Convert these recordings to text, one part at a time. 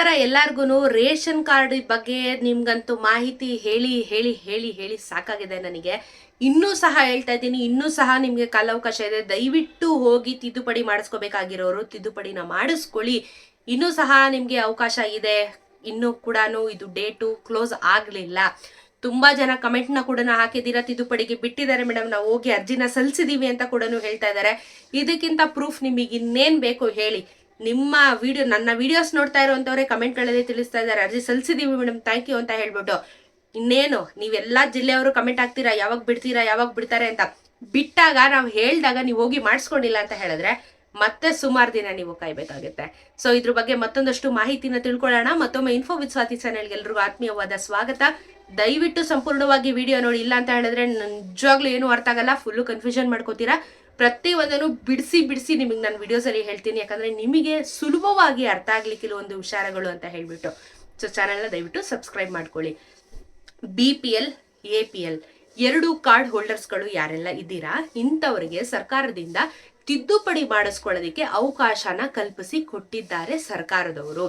ನಮಸ್ಕಾರ ಎಲ್ಲಾರ್ಗು ration card ಬಗ್ಗೆ ನಿಮ್ಗಂತೂ ಮಾಹಿತಿ ಹೇಳಿ ಹೇಳಿ ಹೇಳಿ ಹೇಳಿ ಸಾಕಾಗಿದೆ ನನಗೆ. ಇನ್ನೂ ಸಹ ಹೇಳ್ತಾ ಇದ್ದೀನಿ, ಇನ್ನೂ ಸಹ ನಿಮಗೆ ಕಾಲಾವಕಾಶ ಇದೆ. ದಯವಿಟ್ಟು ಹೋಗಿ ತಿದ್ದುಪಡಿ ಮಾಡಿಸ್ಕೋಬೇಕಾಗಿರೋರು ತಿದ್ದುಪಡಿನ ಮಾಡಿಸ್ಕೊಳ್ಳಿ. ಇನ್ನೂ ಸಹ ನಿಮಗೆ ಅವಕಾಶ ಇದೆ. ಇನ್ನೂ ಕೂಡ ಇದು ಡೇಟು ಕ್ಲೋಸ್ ಆಗಲಿಲ್ಲ. ತುಂಬ ಜನ ಕಮೆಂಟ್ನ ಕೂಡ ಹಾಕಿದ್ದೀರಾ, ತಿದ್ದುಪಡಿಗೆ ಬಿಟ್ಟಿದ್ದಾರೆ ಮೇಡಮ್. ನಾವು ಹೋಗಿ ಅರ್ಜಿನ ಸಲ್ಲಿಸಿದ್ದೀವಿ ಅಂತ ಕೂಡ ಹೇಳ್ತಾ ಇದ್ದಾರೆ. ಇದಕ್ಕಿಂತ ಪ್ರೂಫ್ ನಿಮಗೆ ಇನ್ನೇನು ಬೇಕು ಹೇಳಿ. ನಿಮ್ಮ ವಿಡಿಯೋ ನನ್ನ ವಿಡಿಯೋಸ್ ನೋಡ್ತಾ ಇರುವಂತವ್ರೆ ಕಮೆಂಟ್ಗಳಲ್ಲಿ ತಿಳಿಸ್ತಾ ಇದ್ದಾರೆ. ಅರ್ಜಿ ಸಲ್ಲಿಸಿದೀವಿ ಮೇಡಮ್ ಥ್ಯಾಂಕ್ ಯು ಅಂತ ಹೇಳ್ಬಿಟ್ಟು. ಇನ್ನೇನು, ನೀವೆಲ್ಲ ಜಿಲ್ಲೆಯವರು ಕಮೆಂಟ್ ಹಾಕ್ತೀರಾ? ಯಾವಾಗ ಬಿಡ್ತೀರಾ? ಯಾವಾಗ ಬಿಡ್ತಾರೆ ಅಂತ ಬಿಟ್ಟಾಗ ನಾವು ಹೇಳಿದಾಗ ನೀವು ಹೋಗಿ ಮಾಡಿಸ್ಕೊಂಡಿಲ್ಲ ಅಂತ ಹೇಳಿದ್ರೆ ಮತ್ತೆ ಸುಮಾರು ದಿನ ನೀವು ಕಾಯ್ಬೇಕಾಗುತ್ತೆ. ಸೊ ಇದ್ರ ಬಗ್ಗೆ ಮತ್ತೊಂದಷ್ಟು ಮಾಹಿತಿನ ತಿಳ್ಕೊಳ್ಳೋಣ. ಮತ್ತೊಮ್ಮೆ ಇನ್ಫೋ ವಿತ್ ಸ್ವಾತಿ ಚಾನೆಲ್ಗೆ ಎಲ್ರಿಗೂ ಆತ್ಮೀಯವಾದ ಸ್ವಾಗತ. ದಯವಿಟ್ಟು ಸಂಪೂರ್ಣವಾಗಿ ವಿಡಿಯೋ ನೋಡಿ. ಇಲ್ಲ ಅಂತ ಹೇಳಿದ್ರೆ ನಿಜವಾಗ್ಲೂ ಏನು ಅರ್ಥ ಆಗಲ್ಲ. ಫುಲ್ಲು ಕನ್ಫ್ಯೂಷನ್ ಮಾಡ್ಕೋತೀರಾ? ಪ್ರತಿ ಒಂದನ್ನು ಬಿಡಿಸಿ ಬಿಡಿಸಿ ನಿಮಗೆ ನಾನು ವಿಡಿಯೋಸಲ್ಲಿ ಹೇಳ್ತೀನಿ. ಯಾಕಂದರೆ ನಿಮಗೆ ಸುಲಭವಾಗಿ ಅರ್ಥ ಆಗ್ಲಿಕ್ಕೆ ಕೆಲವೊಂದು ವಿಚಾರಗಳು ಅಂತ ಹೇಳಿಬಿಟ್ಟು. ಸೊ ಚಾನಲ್ನ ದಯವಿಟ್ಟು ಸಬ್ಸ್ಕ್ರೈಬ್ ಮಾಡ್ಕೊಳ್ಳಿ. B P L A P L ಎರಡು ಕಾರ್ಡ್ ಹೋಲ್ಡರ್ಸ್ಗಳು ಯಾರೆಲ್ಲ ಇದ್ದೀರಾ? ಇಂಥವರಿಗೆ ಸರ್ಕಾರದಿಂದ ತಿದ್ದುಪಡಿ ಮಾಡಿಸ್ಕೊಳ್ಳೋದಕ್ಕೆ ಅವಕಾಶನ ಕಲ್ಪಿಸಿ ಕೊಟ್ಟಿದ್ದಾರೆ ಸರ್ಕಾರದವರು.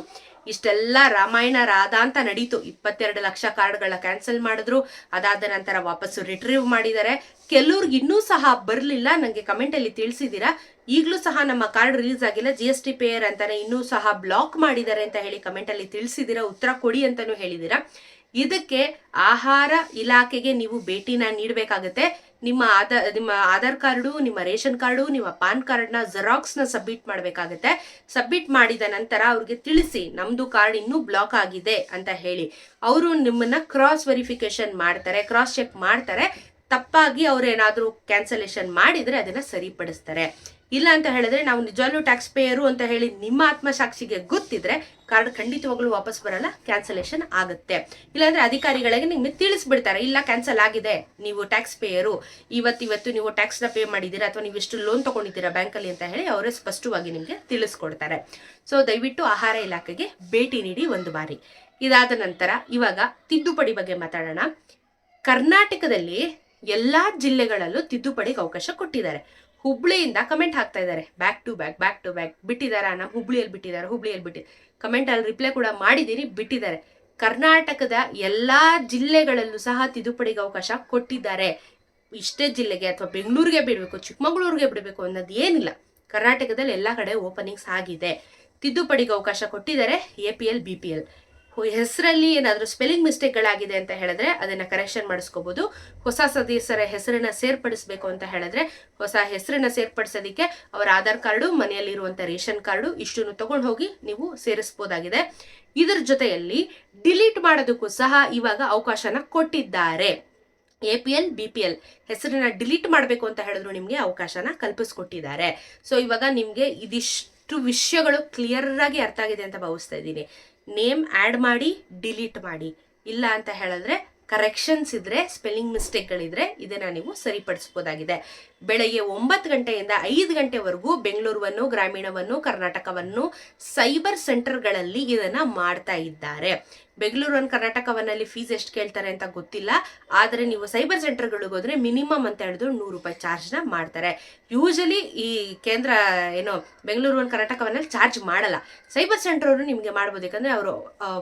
ಇಷ್ಟೆಲ್ಲ ರಾಮಾಯಣ ರಾಧ ಅಂತ ನಡೀತು. ಇಪ್ಪತ್ತೆರಡು ಲಕ್ಷ ಕಾರ್ಡ್ಗಳನ್ನ ಕ್ಯಾನ್ಸಲ್ ಮಾಡಿದ್ರು. ಅದಾದ ನಂತರ ವಾಪಸ್ಸು ರಿಟ್ರೀವ್ ಮಾಡಿದ್ದಾರೆ. ಕೆಲವ್ರಿಗೆ ಇನ್ನೂ ಸಹ ಬರಲಿಲ್ಲ. ನನಗೆ ಕಮೆಂಟಲ್ಲಿ ತಿಳಿಸಿದ್ದೀರಾ ಈಗಲೂ ಸಹ ನಮ್ಮ ಕಾರ್ಡ್ ರಿಲೀಸ್ ಆಗಿಲ್ಲ. ಜಿ ಎಸ್ ಟಿ ಪೇಯರ್ ಅಂತಾನೆ ಇನ್ನೂ ಸಹ ಬ್ಲಾಕ್ ಮಾಡಿದ್ದಾರೆ ಅಂತ ಹೇಳಿ ಕಮೆಂಟಲ್ಲಿ ತಿಳಿಸಿದ್ದೀರಾ ಉತ್ತರ ಕೊಡಿ ಅಂತಲೂ ಹೇಳಿದ್ದೀರಾ ಇದಕ್ಕೆ ಆಹಾರ ಇಲಾಖೆಗೆ ನೀವು ಭೇಟಿನ ನೀಡಬೇಕಾಗತ್ತೆ. ನಿಮ್ಮ ಆಧಾರ್ ನಿಮ್ಮ ಆಧಾರ್ ಕಾರ್ಡು, ನಿಮ್ಮ ರೇಷನ್ ಕಾರ್ಡು, ನಿಮ್ಮ ಪಾನ್ ಕಾರ್ಡ್ನ ಜೆರಾಕ್ಸ್ನ ಸಬ್ಮಿಟ್ ಮಾಡಬೇಕಾಗತ್ತೆ. ಸಬ್ಮಿಟ್ ಮಾಡಿದ ನಂತರ ಅವ್ರಿಗೆ ತಿಳಿಸಿ ನಮ್ಮದು ಕಾರ್ಡ್ ಇನ್ನೂ ಬ್ಲಾಕ್ ಆಗಿದೆ ಅಂತ ಹೇಳಿ. ಅವರು ನಿಮ್ಮನ್ನ ಕ್ರಾಸ್ ವೆರಿಫಿಕೇಶನ್ ಮಾಡ್ತಾರೆ ಕ್ರಾಸ್ ಚೆಕ್ ಮಾಡ್ತಾರೆ. ತಪ್ಪಾಗಿ ಅವರೇನಾದರೂ ಕ್ಯಾನ್ಸಲೇಷನ್ ಮಾಡಿದ್ರೆ ಅದನ್ನ ಸರಿಪಡಿಸ್ತಾರೆ. ಇಲ್ಲ ಅಂತ ಹೇಳಿದ್ರೆ ನಾವು ನಿಜವಾಗ್ಲೂ ಟ್ಯಾಕ್ಸ್ ಪೇಯರು ಅಂತ ಹೇಳಿ ನಿಮ್ಮ ಆತ್ಮಸಾಕ್ಷಿಗೆ ಗೊತ್ತಿದ್ರೆ ಕಾರ್ಡ್ ಖಂಡಿತವಾಗ್ಲೂ ವಾಪಸ್ ಬರಲ್ಲ ಕ್ಯಾನ್ಸಲೇಷನ್ ಆಗುತ್ತೆ. ಇಲ್ಲಾಂದ್ರೆ ಅಧಿಕಾರಿಗಳಿಗೆ ನಿಮಗೆ ತಿಳಿಸ್ಬಿಡ್ತಾರೆ, ಇಲ್ಲ ಕ್ಯಾನ್ಸಲ್ ಆಗಿದೆ, ನೀವು ಟ್ಯಾಕ್ಸ್ ಪೇಯರು ಇವತ್ತಿವತ್ತು ನೀವು ಟ್ಯಾಕ್ಸ್ನ ಪೇ ಮಾಡಿದ್ದೀರಾ ಅಥವಾ ನೀವು ಎಷ್ಟು ಲೋನ್ ತಗೊಂಡಿದ್ದೀರಾ ಬ್ಯಾಂಕಲ್ಲಿ ಅಂತ ಹೇಳಿ ಅವರೇ ಸ್ಪಷ್ಟವಾಗಿ ನಿಮಗೆ ತಿಳಿಸ್ಕೊಡ್ತಾರೆ. ಸೊ ದಯವಿಟ್ಟು ಆಹಾರ ಇಲಾಖೆಗೆ ಭೇಟಿ ನೀಡಿ ಒಂದು ಬಾರಿ. ಇದಾದ ನಂತರ ಇವಾಗ ತಿದ್ದುಪಡಿ ಬಗ್ಗೆ ಮಾತಾಡೋಣ. ಕರ್ನಾಟಕದಲ್ಲಿ ಎಲ್ಲಾ ಜಿಲ್ಲೆಗಳಲ್ಲೂ ತಿದ್ದುಪಡಿಗೆ ಅವಕಾಶ ಕೊಟ್ಟಿದ್ದಾರೆ. ಹುಬ್ಳಿಯಿಂದ ಕಮೆಂಟ್ ಹಾಕ್ತಾ ಇದ್ದಾರೆ. Back to back back to back ಬಿಟ್ಟಿದಾರ ನಮ್ಮ ಹುಬ್ಳಿಯಲ್ಲಿ ಬಿಟ್ಟಿದ್ದಾರೆ, ಹುಬ್ಳಿಯಲ್ಲಿ ಬಿಟ್ಟಿ ಕಮೆಂಟ್ ಅಲ್ಲಿ ರಿಪ್ಲೈ ಕೂಡ ಮಾಡಿದ್ದೀನಿ, ಬಿಟ್ಟಿದ್ದಾರೆ. ಕರ್ನಾಟಕದ ಎಲ್ಲಾ ಜಿಲ್ಲೆಗಳಲ್ಲೂ ಸಹ ತಿದ್ದುಪಡಿಗೆ ಅವಕಾಶ ಕೊಟ್ಟಿದ್ದಾರೆ. ಇಷ್ಟೇ ಜಿಲ್ಲೆಗೆ ಅಥವಾ ಬೆಂಗಳೂರಿಗೆ ಬಿಡಬೇಕು, ಚಿಕ್ಕಮಗಳೂರಿಗೆ ಬಿಡಬೇಕು ಅನ್ನೋದು ಏನಿಲ್ಲ. ಕರ್ನಾಟಕದಲ್ಲಿ ಎಲ್ಲ ಕಡೆ ಓಪನಿಂಗ್ಸ್ ಆಗಿದೆ. ತಿದ್ದುಪಡಿಗೆ ಅವಕಾಶ ಕೊಟ್ಟಿದ್ದಾರೆ A P L B P L ಹೆಸರಲ್ಲಿ ಏನಾದರೂ ಸ್ಪೆಲ್ಲಿಂಗ್ ಮಿಸ್ಟೇಕ್ಗಳಾಗಿದೆ ಅಂತ ಹೇಳಿದ್ರೆ ಅದನ್ನು ಕರೆಕ್ಷನ್ ಮಾಡಿಸ್ಕೋಬೋದು. ಹೊಸ ಸದಸ್ಯರ ಹೆಸರನ್ನ ಸೇರ್ಪಡಿಸಬೇಕು ಅಂತ ಹೇಳಿದ್ರೆ ಹೊಸ ಹೆಸರನ್ನ ಸೇರ್ಪಡಿಸೋದಕ್ಕೆ ಅವರ ಆಧಾರ್ ಕಾರ್ಡು ಮನೆಯಲ್ಲಿರುವಂಥ ರೇಷನ್ ಕಾರ್ಡು ಇಷ್ಟನ್ನು ತಗೊಂಡು ಹೋಗಿ ನೀವು ಸೇರಿಸ್ಬೋದಾಗಿದೆ. ಇದರ ಜೊತೆಯಲ್ಲಿ ಡಿಲೀಟ್ ಮಾಡೋದಕ್ಕೂ ಸಹ ಇವಾಗ ಅವಕಾಶನ ಕೊಟ್ಟಿದ್ದಾರೆ. A P L B P L ಹೆಸರನ್ನ ಡಿಲೀಟ್ ಮಾಡಬೇಕು ಅಂತ ಹೇಳಿದ್ರು ನಿಮಗೆ ಅವಕಾಶನ ಕಲ್ಪಿಸ್ಕೊಟ್ಟಿದ್ದಾರೆ. ಸೊ ಇವಾಗ ನಿಮಗೆ ಇದಿಷ್ಟು ವಿಷಯಗಳು ಕ್ಲಿಯರ್ ಆಗಿ ಅರ್ಥ ಆಗಿದೆ ಅಂತ ಭಾವಿಸ್ತಾ ಇದ್ದೀನಿ. ನೇಮ್ ಆ್ಯಡ್ ಮಾಡಿ, ಡಿಲೀಟ್ ಮಾಡಿ. ಇಲ್ಲ ಅಂತ ಹೇಳಿದ್ರೆ ಕರೆಕ್ಷನ್ಸ್ ಇದ್ರೆ, ಸ್ಪೆಲ್ಲಿಂಗ್ ಮಿಸ್ಟೇಕ್ಗಳಿದ್ರೆ ಇದನ್ನ ನೀವು ಸರಿಪಡಿಸ್ಬೋದಾಗಿದೆ. ಬೆಳಗ್ಗೆ ಒಂಬತ್ತು ಗಂಟೆಯಿಂದ ಐದು ಗಂಟೆವರೆಗೂ ಬೆಂಗಳೂರನ್ನು ಗ್ರಾಮೀಣವನ್ನು, ಕರ್ನಾಟಕವನ್ನು, ಸೈಬರ್ ಸೆಂಟರ್ಗಳಲ್ಲಿ ಇದನ್ನ ಮಾಡ್ತಾ ಇದ್ದಾರೆ. ಬೆಂಗಳೂರು ಒಂದು ಕರ್ನಾಟಕವನ್ನಲ್ಲಿ ಫೀಸ್ ಎಷ್ಟು ಕೇಳ್ತಾರೆ ಅಂತ ಗೊತ್ತಿಲ್ಲ. ಆದರೆ ನೀವು ಸೈಬರ್ ಸೆಂಟರ್ಗಳಿಗೆ ಹೋದರೆ ಮಿನಿಮಮ್ ಅಂತ ಹೇಳಿದ್ರು ನೂರು ರೂಪಾಯಿ ಚಾರ್ಜ್ನ ಮಾಡ್ತಾರೆ. ಯೂಶಲಿ ಈ ಕೇಂದ್ರ, ಏನು, ಬೆಂಗಳೂರು ಒಂದು ಕರ್ನಾಟಕವನ್ನಲ್ಲಿ ಚಾರ್ಜ್ ಮಾಡಲ್ಲ. ಸೈಬರ್ ಸೆಂಟರ್ ಅವರು ನಿಮಗೆ ಮಾಡ್ಬೋದು, ಯಾಕಂದರೆ ಅವರು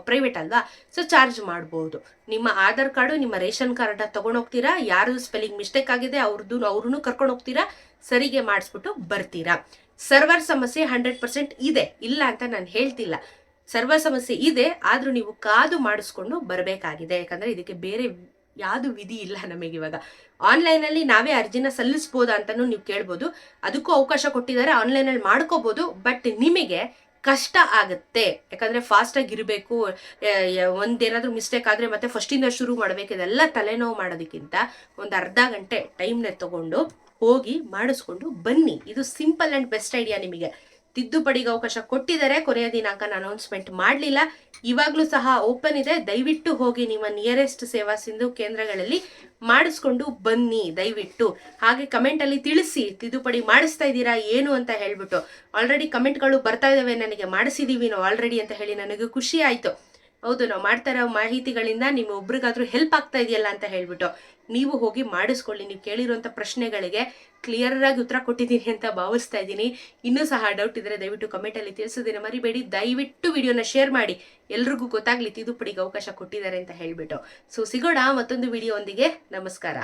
ಪ್ರೈವೇಟ್ ಅಲ್ವಾ? ಸೊ ಚಾರ್ಜ್ ಮಾಡ್ಬೋದು. ನಿಮ್ಮ ಆಧಾರ್ ಕಾರ್ಡು, ನಿಮ್ಮ ರೇಷನ್ ಕಾರ್ಡ್ ತಗೊಂಡೋಗ್ತೀರಾ ಯಾರು ಸ್ಪೆಲ್ಲಿಂಗ್ ಮಿಸ್ಟೇಕ್ ಆಗಿದೆ ಅವ್ರದ್ದು ಅವ್ರೂ ಕರ್ಕೊಂಡು ಹೋಗ್ತೀರಾ? ಸರಿಗೆ ಮಾಡಿಸ್ಬಿಟ್ಟು ಬರ್ತೀರಾ. ಸರ್ವರ್ ಸಮಸ್ಯೆ ಹಂಡ್ರೆಡ್ ಪರ್ಸೆಂಟ್ ಇದೆ. ಇಲ್ಲ ಅಂತ ನಾನು ಹೇಳ್ತಿಲ್ಲ. ಸರ್ವರ್ ಸಮಸ್ಯೆ ಇದೆ, ಆದರೂ ನೀವು ಕಾದು ಮಾಡಿಸ್ಕೊಂಡು ಬರಬೇಕಾಗಿದೆ. ಯಾಕಂದ್ರೆ ಇದಕ್ಕೆ ಬೇರೆ ಯಾವುದು ವಿಧಿ ಇಲ್ಲ ನಮಗೆ ಇವಾಗ. ಆನ್ಲೈನಲ್ಲಿ ನಾವೇ ಅರ್ಜಿನ ಸಲ್ಲಿಸ್ಬೋದಾ ಅಂತಲೂ ನೀವು ಕೇಳ್ಬೋದು. ಅದಕ್ಕೂ ಅವಕಾಶ ಕೊಟ್ಟಿದ್ದಾರೆ ಆನ್ಲೈನಲ್ಲಿ ಮಾಡ್ಕೋಬಹುದು ಬಟ್ ನಿಮಗೆ ಕಷ್ಟ ಆಗುತ್ತೆ. ಯಾಕಂದ್ರೆ ಫಾಸ್ಟಾಗಿ ಇರಬೇಕು ಒಂದೇನಾದರೂ ಮಿಸ್ಟೇಕ್ ಆದರೆ ಮತ್ತೆ ಫಸ್ಟಿಂದ ಶುರು ಮಾಡ್ಬೇಕು, ಇದೆಲ್ಲ ತಲೆನೋವು ಮಾಡೋದಕ್ಕಿಂತ ಒಂದು ಅರ್ಧ ಗಂಟೆ ಟೈಮ್ನ ತಗೊಂಡು ಹೋಗಿ ಮಾಡಿಸ್ಕೊಂಡು ಬನ್ನಿ. ಇದು ಸಿಂಪಲ್ ಅಂಡ್ ಬೆಸ್ಟ್ ಐಡಿಯಾ ನಿಮಗೆ. ತಿದ್ದುಪಡಿಗೆ ಅವಕಾಶ ಕೊಟ್ಟಿದ್ದಾರೆ. ಕೊನೆಯ ದಿನಾಂಕನ ಅನೌನ್ಸ್ಮೆಂಟ್ ಮಾಡಲಿಲ್ಲ. ಇವಾಗಲೂ ಸಹ ಓಪನ್ ಇದೆ. ದಯವಿಟ್ಟು ಹೋಗಿ ನಿಮ್ಮ ನಿಯರೆಸ್ಟ್ ಸೇವಾ ಸಿಂಧು ಕೇಂದ್ರಗಳಲ್ಲಿ ಮಾಡಿಸ್ಕೊಂಡು ಬನ್ನಿ, ದಯವಿಟ್ಟು. ಹಾಗೆ ಕಮೆಂಟಲ್ಲಿ ತಿಳಿಸಿ, ತಿದ್ದುಪಡಿ ಮಾಡಿಸ್ತಾ ಇದ್ದೀರಾ, ಏನು ಅಂತ ಹೇಳ್ಬಿಟ್ಟು. ಆಲ್ರೆಡಿ ಕಮೆಂಟ್ಗಳು ಬರ್ತಾ ಇದ್ದಾವೆ ನನಗೆ ಮಾಡಿಸಿದ್ದೀವಿ ನಾವು ಆಲ್ರೆಡಿ ಅಂತ ಹೇಳಿ ನನಗೆ ಖುಷಿ ಆಯ್ತು. ಹೌದು, ನಾವು ಮಾಡ್ತಾ ಇರೋ ಮಾಹಿತಿಗಳಿಂದ ನಿಮ್ಮ ಒಬ್ರಿಗಾದ್ರೂ ಹೆಲ್ಪ್ ಆಗ್ತಾ ಇದೆಯಲ್ಲ ಅಂತ ಹೇಳ್ಬಿಟ್ಟು ನೀವು ಹೋಗಿ ಮಾಡಿಸ್ಕೊಳ್ಳಿ, ನೀವು ಕೇಳಿರುವಂಥ ಪ್ರಶ್ನೆಗಳಿಗೆ ಕ್ಲಿಯರ್ ಆಗಿ ಉತ್ತರ ಕೊಟ್ಟಿದ್ದೀನಿ ಅಂತ ಭಾವಿಸ್ತಾ ಇದ್ದೀನಿ. ಇನ್ನೂ ಸಹ ಡೌಟ್ ಇದ್ರೆ ದಯವಿಟ್ಟು ಕಮೆಂಟಲ್ಲಿ ತಿಳಿಸೋದನ್ನ ಮರಿಬೇಡಿ. ದಯವಿಟ್ಟು ವಿಡಿಯೋನ ಶೇರ್ ಮಾಡಿ. ಎಲ್ರಿಗೂ ಗೊತ್ತಾಗ್ಲಿ ತಿದ್ದುಪಡಿಗೆ ಅವಕಾಶ ಕೊಟ್ಟಿದ್ದಾರೆ ಅಂತ ಹೇಳ್ಬಿಟ್ಟು. ಸೊ ಸಿಗೋಣ ಮತ್ತೊಂದು ವಿಡಿಯೋ ನಮಸ್ಕಾರ.